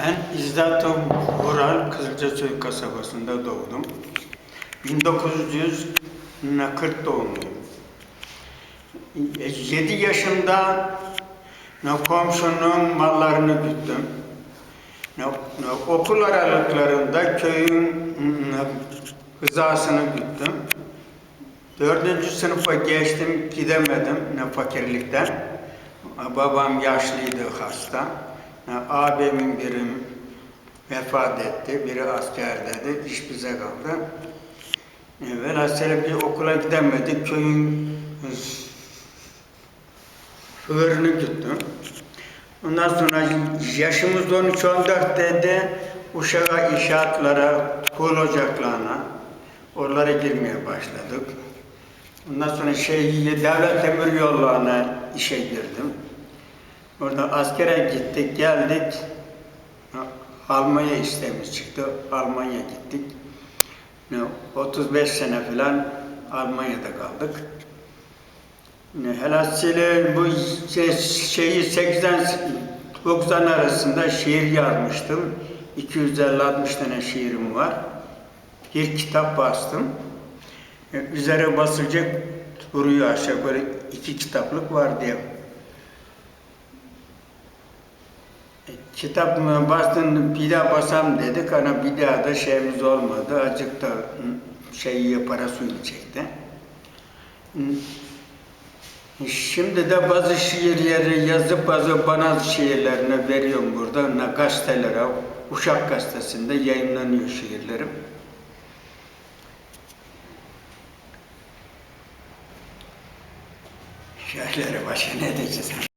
Ben İzzat Vural Kızılcasoy kasabasında doğdum. 1940 doğumluyum. 7 yaşında ne komşunun mallarını ne okul aralıklarında köyün hızasını güttüm. Dördüncü sınıfa geçtim, gidemedim ne fakirlikten. Babam yaşlıydı, hasta. Abimin biri vefat etti, biri askerdeydi, iş bize kaldı. Velhasıl bir okula gidemedik, köyün hırını güttüm. Ondan sonra yaşımız 13-14 dedi, Uşak'a inşaatlara, kul ocaklarına, oralara girmeye başladık. Ondan sonra şey, devlet demir yollarına işe girdim. Orada askere gittik, geldik. Almanya istemiz çıktı. Almanya gittik. Ne, 35 sene falan Almanya'da kaldık. Ne, Helasiyle bu şey, şeyi 80 90 arasında şiir yazmıştım. 250-60 tane şiirim var. Bir kitap bastım. Üzere basılacak duruyor aşağı yukarı iki kitaplık var diye. Kitap bastın bir daha basam dedik ama bir daha da şeyimiz olmadı. Azıcık da hı, şey para suyunu çekti. Şimdi de bazı şiirleri yazıp bazı bana şiirlerini veriyorum burada. Gazetelere, Uşak Gazetesi'nde yayınlanıyor şiirlerim. Şairleri başka ne diyeceğiz?